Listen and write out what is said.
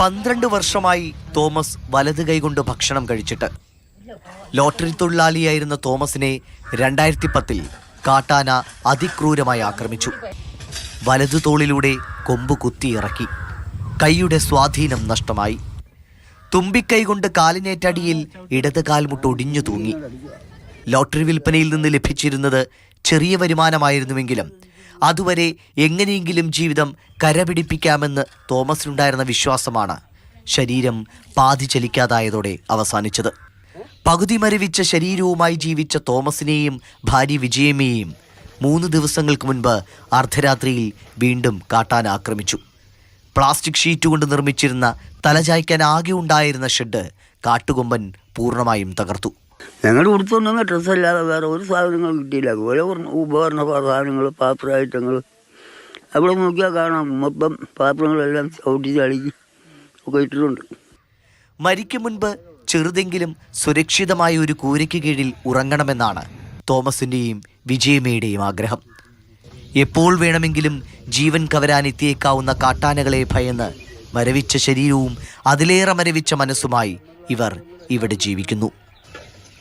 പന്ത്രണ്ട് വർഷമായി തോമസ് വലത് കൈകൊണ്ട് ഭക്ഷണം കഴിച്ചിട്ട്. ലോട്ടറി തൊഴിലാളിയായിരുന്ന തോമസിനെ രണ്ടായിരത്തി പത്തിൽ കാട്ടാന അതിക്രൂരമായി ആക്രമിച്ചു. വലതു തോളിലൂടെ കൊമ്പ് കുത്തിയിറക്കി കൈയുടെ സ്വാധീനം നഷ്ടമായി. തുമ്പിക്കൈ കൊണ്ട് കാലിനേറ്റടിയിൽ ഇടത് കാൽമുട്ട് ഒടിഞ്ഞു തൂങ്ങി. ലോട്ടറി വിൽപ്പനയിൽ നിന്ന് ലഭിച്ചിരുന്നത് ചെറിയ വരുമാനമായിരുന്നുവെങ്കിലും അതുവരെ എങ്ങനെയെങ്കിലും ജീവിതം കരപിടിപ്പിക്കാമെന്ന് തോമസിനുണ്ടായിരുന്ന വിശ്വാസമാണ് ശരീരം പാതി ചലിക്കാതായതോടെ അവസാനിച്ചത്. പകുതി മരവിച്ച ശരീരവുമായി ജീവിച്ച തോമസിനെയും ഭാര്യ വിജയമ്മയെയും മൂന്ന് ദിവസങ്ങൾക്ക് മുൻപ് അർദ്ധരാത്രിയിൽ വീണ്ടും കാട്ടാൻ ആക്രമിച്ചു. പ്ലാസ്റ്റിക് ഷീറ്റ് കൊണ്ട് നിർമ്മിച്ചിരുന്ന തലചായ്ക്കാൻ ആകെ ഉണ്ടായിരുന്ന ഷെഡ് കാട്ടുകൊമ്പൻ പൂർണമായും തകർത്തു. ഞങ്ങൾ കൊടുത്തുകൊണ്ടുവന്ന ഡ്രസ്സല്ലാതെ വേറെ ഒരു സാധനങ്ങളും കിട്ടിയില്ല. അതുപോലെ ഉപകരണ സാധനങ്ങൾ പാത്ര ഐറ്റങ്ങൾ അവിടെ നോക്കിയാൽ കാണാം. മൊത്തം പാത്രങ്ങളെല്ലാം ചവിട്ടി ചളിക്ക് ഒക്കെ ഇട്ടിട്ടുണ്ട്. മരിക്കും മുൻപ് ചെറുതെങ്കിലും സുരക്ഷിതമായ ഒരു കൂരയ്ക്ക് കീഴിൽ ഉറങ്ങണമെന്നാണ് തോമസിന്റെയും വിജയമ്മയുടെയും ആഗ്രഹം. എപ്പോൾ വേണമെങ്കിലും ജീവൻ കവരാനെത്തിയേക്കാവുന്ന കാട്ടാനകളെ ഭയന്ന് മരവിച്ച ശരീരവും അതിലേറെ മരവിച്ച മനസ്സുമായി ഇവർ ഇവിടെ ജീവിക്കുന്നു.